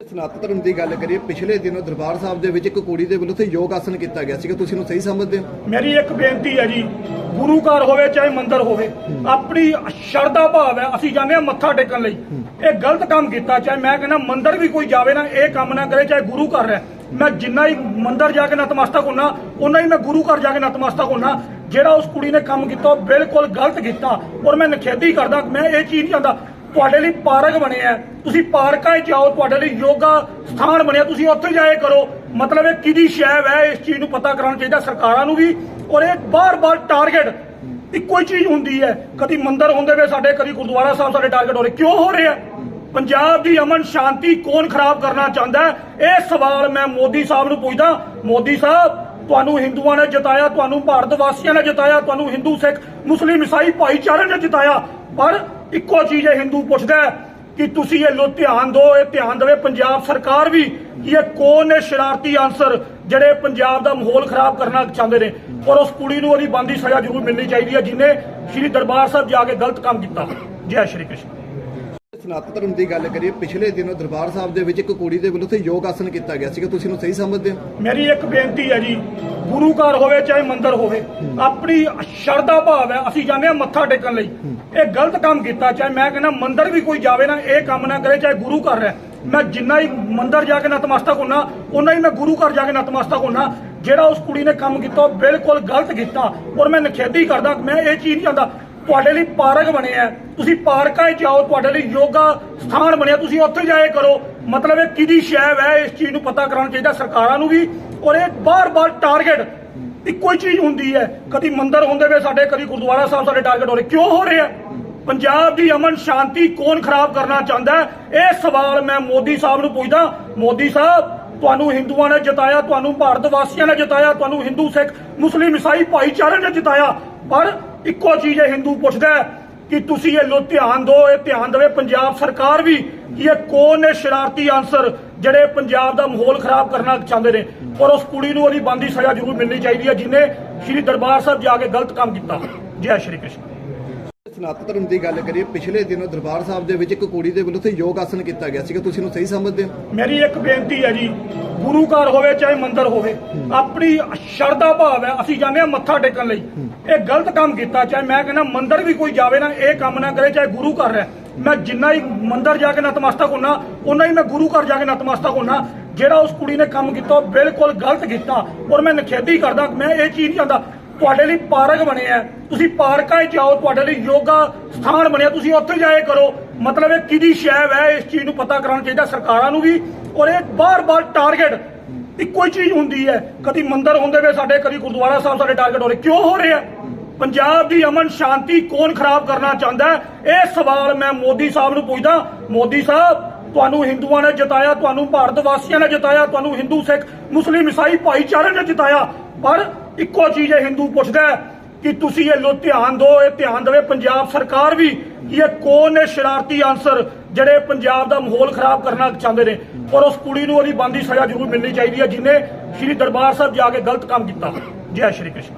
ਸਨਾਤਨ ਧਰਮ ਦੀ ਗੱਲ ਕਰੀਏ, ਪਿਛਲੇ ਦਿਨੋਂ ਦਰਬਾਰ ਸਾਹਿਬ ਦੇ ਵਿੱਚ ਇੱਕ ਕੁੜੀ ਦੇ ਵੱਲੋਂ ਤੇ ਯੋਗ ਆਸਨ ਕੀਤਾ ਗਿਆ ਸੀਗਾ। ਤੁਸੀਂ ਇਹਨੂੰ ਸਹੀ ਸਮਝਦੇ ਹੋ? ਮੇਰੀ ਇੱਕ ਬੇਨਤੀ ਹੈ ਜੀ, ਗੁਰੂ ਘਰ ਹੋਵੇ, ਚਾਹੇ ਮੰਦਿਰ ਹੋਵੇ, ਆਪਣੀ ਸ਼ਰਧਾ ਭਾਵ ਹੈ, ਅਸੀਂ ਜਾਂਦੇ ਹਾਂ ਮੱਥਾ ਟੇਕਣ ਲਈ। ਇਹ ਗਲਤ ਕੰਮ ਕੀਤਾ, ਚਾਹੇ ਮੈਂ ਕਹਿੰਦਾ ਮੰਦਿਰ ਵੀ ਕੋਈ ਜਾਵੇ ਨਾ, ਇਹ ਕੰਮ ਨਾ ਕਰੇ, ਚਾਹੇ ਗੁਰੂ ਘਰ ਹੈ। ਮੈਂ ਜਿੰਨਾ ਹੀ ਮੰਦਿਰ ਜਾ ਕੇ ਨਤਮਸਤਕ ਹੁੰਨਾ ਉਨਾ ਹੀ ਮੈਂ ਗੁਰੂ ਘਰ ਜਾ ਕੇ ਨਤਮਸਤਕ ਹੁੰਨਾ, ਜਿਹੜਾ ਉਸ ਕੁੜੀ ਨੇ ਕੰਮ ਕੀਤਾ, ਉਹ ਬਿਲਕੁਲ ਗਲਤ ਕੀਤਾ। ਔਰ ਮੈਂ ਨਿਖੇਧੀ ਕਰਦਾ, ਮੈਂ ਇਹ ਚੀਜ਼ ਨਹੀਂ ਚਾਹੁੰਦਾ। ਤੁਹਾਡੇ ਲਈ ਪਾਰਕ ਬਣੇ ਆ। ਤੁਸੀਂ ਪਾਰਕਾਂ 'ਚ ਜਾਓ, ਤੁਹਾਡੇ ਲਈ ਯੋਗਾ ਸਥਾਨ ਬਣਿਆ ਤੁਸੀਂ ਉੱਥੇ ਜਾਏ ਕਰੋ। ਮਤਲਬ ਇਹ ਕਿਹਦੀ ਸ਼ੈਵ ਹੈ, ਇਸ ਚੀਜ਼ ਨੂੰ ਪਤਾ ਕਰਾਉਣਾ ਚਾਹੀਦਾ ਸਰਕਾਰਾਂ ਨੂੰ ਵੀ। ਔਰ ਇਹ ਬਾਰ-ਬਾਰ ਟਾਰਗੇਟ ਇੱਕੋ ਹੀ ਚੀਜ਼ ਹੁੰਦੀ ਹੈ। ਕਦੀ ਮੰਦਰ ਹੁੰਦੇ ਵੇ ਸਾਡੇ, ਕਦੀ ਗੁਰਦੁਆਰਾ ਸਾਹਿਬ ਸਾਡੇ ਟਾਰਗੇਟ ਹੋ ਰਹੇ। ਕਿਉਂ ਹੋ ਰਿਹਾ ਪੰਜਾਬ ਦੀ ਅਮਨ ਸ਼ਾਂਤੀ ਕੌਣ ਖਰਾਬ ਕਰਨਾ ਚਾਹੁੰਦਾ ਇਹ ਸਵਾਲ ਮੈਂ ਮੋਦੀ ਸਾਹਿਬ ਨੂੰ ਪੁੱਛਦਾ। ਮੋਦੀ ਸਾਹਿਬ, ਤੁਹਾਨੂੰ ਹਿੰਦੂਆਂ ਨੇ ਜਿਤਾਇਆ, ਤੁਹਾਨੂੰ ਭਾਰਤ ਵਾਸੀਆਂ ਨੇ ਜਿਤਾਇਆ, ਤੁਹਾਨੂੰ ਹਿੰਦੂ ਸਿੱਖ, ਮੁਸਲਿਮ, ਈਸਾਈ ਭਾਈਚਾਰੇ ਨੇ ਜਿਤਾਇਆ। ਪਰ ਇੱਕੋ ਚੀਜ਼ ਇਹ ਹਿੰਦੂ ਪੁੱਛਦਾ ਹੈ ਕਿ ਤੁਸੀਂ ਇਹ ਲੋ ਧਿਆਨ ਦਿਓ ਇਹ ਧਿਆਨ ਦੇਵੇ ਪੰਜਾਬ ਸਰਕਾਰ ਵੀ ਕਿ ਇਹ ਕੌਣ ਨੇ ਸ਼ਰਾਰਤੀ ਅਨਸਰ ਜਿਹੜੇ ਪੰਜਾਬ ਦਾ ਮਾਹੌਲ ਖਰਾਬ ਕਰਨਾ ਚਾਹੁੰਦੇ ਨੇ। ਔਰ ਉਸ ਕੁੜੀ ਨੂੰ ਉਹਦੀ ਬੰਦੀ ਸਜ਼ਾ ਜ਼ਰੂਰ ਮਿਲਣੀ ਚਾਹੀਦੀ ਹੈ ਜਿਨੇ ਸ਼੍ਰੀ ਦਰਬਾਰ ਸਾਹਿਬ ਜਾ ਕੇ ਗਲਤ ਕੰਮ ਕੀਤਾ। ਜੈ ਸ਼੍ਰੀ ਕ੍ਰਿਸ਼ਨ। ਸਨਾਤਨ ਧਰਮ ਦੀ ਗੱਲ ਕਰੀਏ ਪਿਛਲੇ ਦਿਨੋਂ ਦਰਬਾਰ ਸਾਹਿਬ ਦੇ ਵਿੱਚ ਇੱਕ ਕੁੜੀ ਦੇ ਵੱਲੋਂ ਤੇ ਯੋਗ ਆਸਨ ਕੀਤਾ ਗਿਆ ਸੀਗਾ। ਤੁਸੀਂ ਇਹਨੂੰ ਸਹੀ ਸਮਝਦੇ ਹੋ? ਮੇਰੀ ਇੱਕ ਬੇਨਤੀ ਹੈ ਜੀ ਗੁਰੂ ਘਰ ਹੋਵੇ ਚਾਹੇ ਮੰਦਿਰ ਹੋਵੇ ਆਪਣੀ ਸ਼ਰਧਾ ਭਾਵ ਹੈ ਅਸੀਂ ਜਾਂਦੇ ਹਾਂ ਮੱਥਾ ਟੇਕਣ ਲਈ। ਇਹ ਗਲਤ ਕੰਮ ਕੀਤਾ, ਚਾਹੇ ਮੈਂ ਕਹਿੰਦਾ ਮੰਦਰ ਵੀ ਕੋਈ ਜਾਵੇ ਨਾ, ਇਹ ਕੰਮ ਨਾ ਕਰੇ, ਚਾਹੇ ਗੁਰੂ ਘਰ ਹੈ ਮੈਂ ਜਿੰਨਾ ਹੀ ਮੰਦਰ ਜਾ ਕੇ ਨਤਮਸਤਕ ਹੁੰਨਾ ਉਨਾ ਹੀ ਮੈਂ ਗੁਰੂ ਘਰ ਜਾ ਕੇ ਨਤਮਸਤਕ ਹੁੰਨਾ। ਜਿਹੜਾ ਉਸ ਕੁੜੀ ਨੇ ਕੰਮ ਕੀਤਾ, ਉਹ ਬਿਲਕੁਲ ਗਲਤ ਕੀਤਾ। ਔਰ ਮੈਂ ਨਿਖੇਧੀ ਕਰਦਾ, ਮੈਂ ਇਹ ਚੀਜ਼ ਨਹੀਂ ਜਾਂਦਾ ਤੁਹਾਡੇ ਲਈ ਪਾਰਕ ਬਣੇ ਆ। ਤੁਸੀਂ ਪਾਰਕਾਂ 'ਚ ਜਾਓ, ਤੁਹਾਡੇ ਲਈ ਯੋਗਾ ਸਥਾਨ ਬਣਿਆ, ਤੁਸੀਂ ਉੱਥੇ ਜਾਏ ਕਰੋ। ਮਤਲਬ ਇਹ ਕਿਹਦੀ ਸ਼ੈਵ ਹੈ, ਇਸ ਚੀਜ਼ ਨੂੰ ਪਤਾ ਕਰਾਉਣਾ ਚਾਹੀਦਾ ਸਰਕਾਰਾਂ ਨੂੰ ਵੀ। ਔਰ ਇਹ ਬਾਰ-ਬਾਰ ਟਾਰਗੇਟ ਇੱਕੋ ਹੀ ਚੀਜ਼ ਹੁੰਦੀ ਹੈ। ਕਦੀ ਮੰਦਰ ਹੁੰਦੇ ਵੇ ਸਾਡੇ, ਕਦੀ ਗੁਰਦੁਆਰਾ ਸਾਹਿਬ ਸਾਡੇ ਟਾਰਗੇਟ ਹੋ ਰਹੇ ਕਿਉਂ ਹੋ ਰਿਹਾ ਪੰਜਾਬ ਦੀ ਅਮਨ ਸ਼ਾਂਤੀ ਕੌਣ ਖਰਾਬ ਕਰਨਾ ਚਾਹੁੰਦਾ ਇਹ ਸਵਾਲ ਮੈਂ ਮੋਦੀ ਸਾਹਿਬ ਨੂੰ ਪੁੱਛਦਾ। ਮੋਦੀ ਸਾਹਿਬ, ਤੁਹਾਨੂੰ ਹਿੰਦੂਆਂ ਨੇ ਜਿਤਾਇਆ, ਤੁਹਾਨੂੰ ਭਾਰਤ ਵਾਸੀਆਂ ਨੇ ਜਿਤਾਇਆ, ਤੁਹਾਨੂੰ ਹਿੰਦੂ ਸਿੱਖ, ਮੁਸਲਿਮ, ਈਸਾਈ ਭਾਈਚਾਰੇ ਨੇ ਜਿਤਾਇਆ। ਪਰ ਇੱਕੋ ਚੀਜ਼ ਇਹ ਹਿੰਦੂ ਪੁੱਛਦਾ ਕਿ ਤੁਸੀਂ ਇਹ ਲੋ, ਧਿਆਨ ਦਿਓ, ਇਹ ਧਿਆਨ ਦੇਵੇ ਪੰਜਾਬ ਸਰਕਾਰ ਵੀ ਕਿ ਇਹ ਕੌਣ ਨੇ ਸ਼ਰਾਰਤੀ ਅਨਸਰ ਜਿਹੜੇ ਪੰਜਾਬ ਦਾ ਮਾਹੌਲ ਖਰਾਬ ਕਰਨਾ ਚਾਹੁੰਦੇ ਨੇ। ਔਰ ਉਸ ਕੁੜੀ ਨੂੰ ਉਹਦੀ ਬੰਦੀ ਸਜ਼ਾ ਜ਼ਰੂਰ ਮਿਲਣੀ ਚਾਹੀਦੀ ਹੈ ਜਿਨੇ ਸ਼੍ਰੀ ਦਰਬਾਰ ਸਾਹਿਬ ਜਾ ਕੇ ਗਲਤ ਕੰਮ ਕੀਤਾ। ਜੈ ਸ਼੍ਰੀ ਕ੍ਰਿਸ਼ਨ। ਸਨਾਤਨ ਧਰਮ ਦੀ ਗੱਲ ਕਰੀਏ, ਪਿਛਲੇ ਦਿਨੋਂ ਦਰਬਾਰ ਸਾਹਿਬ ਦੇ ਵਿੱਚ ਇੱਕ ਕੁੜੀ ਦੇ ਵੱਲੋਂ ਤੇ ਯੋਗ ਆਸਨ ਕੀਤਾ ਗਿਆ ਸੀਗਾ। ਤੁਸੀਂ ਇਹਨੂੰ ਸਹੀ ਸਮਝਦੇ ਹੋ? ਮੇਰੀ ਇੱਕ ਬੇਨਤੀ ਹੈ ਜੀ, ਗੁਰੂ ਘਰ ਹੋਵੇ ਚਾਹੇ ਮੰਦਿਰ ਹੋਵੇ, ਆਪਣੀ ਸ਼ਰਧਾ ਭਾਵ ਹੈ, ਅਸੀਂ ਜਾਂਦੇ ਹਾਂ ਮੱਥਾ ਟੇਕਣ ਲਈ। ਇਹ ਗਲਤ ਕੰਮ ਕੀਤਾ, ਚਾਹੇ ਮੈਂ ਕਹਿੰਦਾ ਮੰਦਿਰ ਵੀ ਕੋਈ ਜਾਵੇ ਨਾ, ਇਹ ਕੰਮ ਨਾ ਕਰੇ, ਚਾਹੇ ਗੁਰੂ ਘਰ ਹੈ। ਮੈਂ ਜਿੰਨਾ ਹੀ ਮੰਦਿਰ ਜਾ ਕੇ ਨਤਮਸਤਕ ਹੁੰਨਾ ਉਨਾ ਹੀ ਮੈਂ ਗੁਰੂ ਘਰ ਜਾ ਕੇ ਨਤਮਸਤਕ ਹੁੰਨਾ, ਜਿਹੜਾ ਉਸ ਕੁੜੀ ਨੇ ਕੰਮ ਕੀਤਾ, ਉਹ ਬਿਲਕੁਲ ਗਲਤ ਕੀਤਾ। ਔਰ ਮੈਂ ਨਿਖੇਧੀ ਕਰਦਾ, ਮੈਂ ਇਹ ਚੀਜ਼ ਨਹੀਂ ਚਾਹੁੰਦਾ ਤੁਹਾਡੇ ਲਈ ਪਾਰਕ ਬਣੇ ਆ। ਤੁਸੀਂ ਪਾਰਕਾਂ 'ਚ ਜਾਓ, ਤੁਹਾਡੇ ਲਈ ਯੋਗਾ ਸਥਾਨ ਬਣਿਆ। ਤੁਸੀਂ ਉੱਥੇ ਜਾਏ ਕਰੋ। ਮਤਲਬ ਇਹ ਕਿਹਦੀ ਸ਼ੈਵ ਹੈ, ਇਸ ਚੀਜ਼ ਨੂੰ ਪਤਾ ਕਰਾਉਣਾ ਚਾਹੀਦਾ ਸਰਕਾਰਾਂ ਨੂੰ ਵੀ। ਔਰ ਇਹ ਬਾਰ-ਬਾਰ ਟਾਰਗੇਟ ਇੱਕੋ ਹੀ ਚੀਜ਼ ਹੁੰਦੀ ਹੈ। ਕਦੀ ਮੰਦਰ ਹੁੰਦੇ ਵੇ ਸਾਡੇ, ਕਦੀ ਗੁਰਦੁਆਰਾ ਸਾਹਿਬ ਸਾਡੇ ਟਾਰਗੇਟ ਹੋ ਰਹੇ। ਕਿਉਂ ਹੋ ਰਿਹਾ ਪੰਜਾਬ ਦੀ ਅਮਨ ਸ਼ਾਂਤੀ ਕੌਣ ਖਰਾਬ ਕਰਨਾ ਚਾਹੁੰਦਾ ਇਹ ਸਵਾਲ ਮੈਂ ਮੋਦੀ ਸਾਹਿਬ ਨੂੰ ਪੁੱਛਦਾ। ਮੋਦੀ ਸਾਹਿਬ, ਤੁਹਾਨੂੰ ਹਿੰਦੂਆਂ ਨੇ ਜਿਤਾਇਆ, ਤੁਹਾਨੂੰ ਭਾਰਤ ਵਾਸੀਆਂ ਨੇ ਜਿਤਾਇਆ, ਤੁਹਾਨੂੰ ਹਿੰਦੂ ਸਿੱਖ, ਮੁਸਲਿਮ, ਈਸਾਈ ਭਾਈਚਾਰੇ ਨੇ ਜਿਤਾਇਆ। ਪਰ ਇੱਕੋ ਚੀਜ਼ ਇਹ ਹਿੰਦੂ ਪੁੱਛਦਾ ਕਿ ਤੁਸੀਂ ਇਹ ਲੋ ਧਿਆਨ ਦਿਓ, ਇਹ ਧਿਆਨ ਦੇਵੇ ਪੰਜਾਬ ਸਰਕਾਰ ਵੀ ਕਿ ਇਹ ਕੌਣ ਨੇ ਸ਼ਰਾਰਤੀ ਅਨਸਰ ਜਿਹੜੇ ਪੰਜਾਬ ਦਾ ਮਾਹੌਲ ਖਰਾਬ ਕਰਨਾ ਚਾਹੁੰਦੇ ਨੇ। ਔਰ ਉਸ ਕੁੜੀ ਨੂੰ ਉਹਦੀ ਬੰਦੀ ਸਜ਼ਾ ਜ਼ਰੂਰ ਮਿਲਣੀ ਚਾਹੀਦੀ ਹੈ, ਜਿਨੇ ਸ਼੍ਰੀ ਦਰਬਾਰ ਸਾਹਿਬ ਜਾ ਕੇ ਗਲਤ ਕੰਮ ਕੀਤਾ। ਜੈ ਸ਼੍ਰੀ ਕ੍ਰਿਸ਼ਨ।